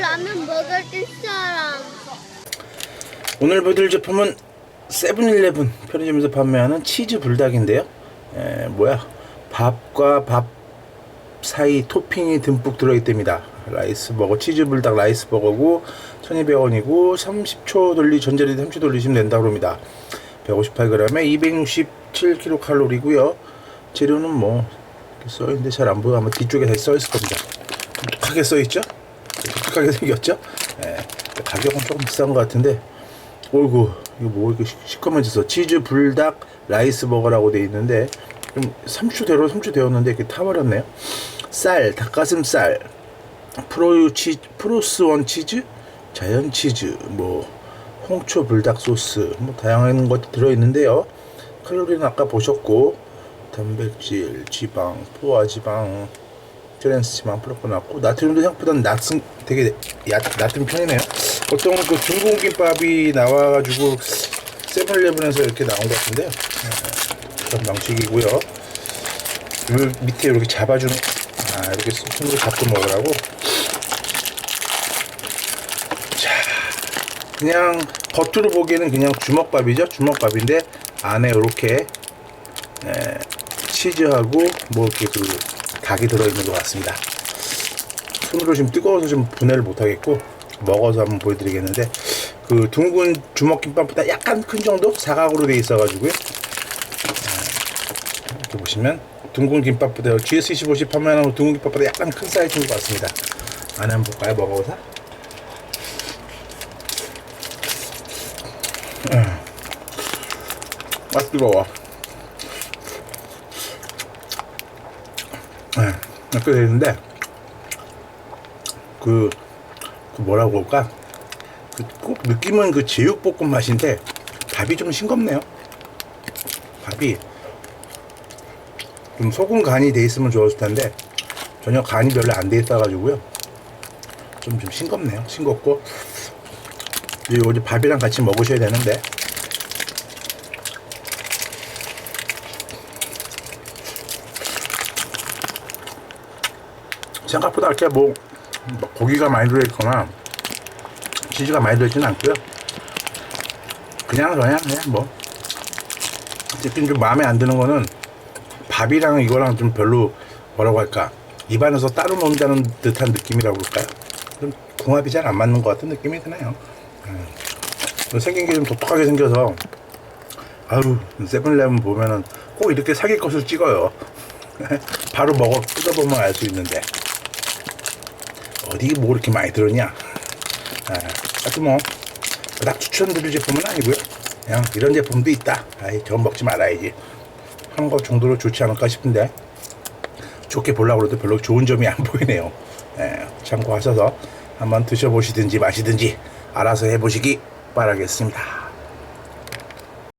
라면 먹을 사람. 오늘 보여드릴 제품은 세븐일레븐 편의점에서 판매하는 치즈 불닭인데요. 에, 뭐야 밥과 밥 사이 토핑이 듬뿍 들어있답니다. 라이스 버거 치즈 불닭 라이스 버거고 1200원이고 30초 돌리 전자레인지 30초 돌리시면 된다고 합니다. 158g에 267kcal이고요. 재료는 뭐 써있는데 잘 안 보여 아마 뒤쪽에 다 써 있을 겁니다. 독특하게 써있죠? 독특하게 생겼죠? 예, 가격은 조금 비싼 것 같은데 어이구 이거 뭐 이렇게 시- 시커먼져서 치즈 불닭 라이스 버거라고 돼 있는데 좀 3초 대로 3초 되었는데 이렇게 타버렸네요. 쌀 닭가슴살 프로유 치 프로스원 치즈? 자연 치즈 뭐 홍초 불닭 소스 뭐 다양한 것도 들어있는데요. 칼로리는 아까 보셨고 단백질 지방 포화지방 트랜스 지방 플러스 낮고 나트륨도 생각보다 낮은 되게 얕, 낮은 편이네요. 보통 그 중공 김밥이 나와가지고 세븐일레븐에서 이렇게 나온 것 같은데요. 네, 그런 방식이고요. 요 밑에 이렇게 잡아주는 아 이렇게 손으로 잡고 먹으라고. 자 그냥 겉으로 보기에는 그냥 주먹밥이죠. 주먹밥인데 안에 이렇게 에, 치즈하고 뭐 이렇게 그 닭이 들어있는 것 같습니다. 손으로 지금 뜨거워서 좀 분해를 못하겠고 먹어서 한번 보여드리겠는데 그 둥근 주먹김밥보다 약간 큰 정도 사각으로 돼 있어가지고요. 아, 이렇게 보시면 둥근 김밥보다 GS25시 판매하는 둥근 김밥보다 약간 큰 사이즈인 것 같습니다. 안에 한번 볼까요? 먹어보자. 음. 아 뜨거워. 네, 이렇게 되는데 그, 그 뭐라고 할까? 그 꼭 느낌은 그 제육볶음 맛인데 밥이 좀 싱겁네요. 밥이 좀 소금 간이 돼 있으면 좋았을 텐데 전혀 간이 별로 안 돼 있어가지고요. 좀 좀 싱겁네요. 싱겁고 이거 이제 밥이랑 같이 먹으셔야 되는데 생각보다 이렇게 뭐 고기가 많이 들어있거나 치즈가 많이 들어있지는 않고요. 그냥 그냥 그냥 뭐 어쨌든 좀 마음에 안 드는 거는 밥이랑 이거랑 좀 별로 뭐라고 할까 입안에서 따로 논다는 듯한 느낌이라고 할까요? 좀 궁합이 잘 안 맞는 것 같은 느낌이 드네요. 음. 생긴 게 좀 독특하게 생겨서 아유 세븐일레븐 보면은 꼭 이렇게 사귈 것을 찍어요. 바로 먹어 뜯어보면 알 수 있는데 어디 뭐 이렇게 많이 들었냐? 아, 하여튼 뭐 그닥 추천드릴 제품은 아니고요. 그냥 이런 제품도 있다. 아이 저건 먹지 말아야지. 하는 것 정도로 좋지 않을까 싶은데 좋게 보려고 해도 별로 좋은 점이 안 보이네요. 예, 참고하셔서 한번 드셔보시든지 마시든지 알아서 해보시기 바라겠습니다.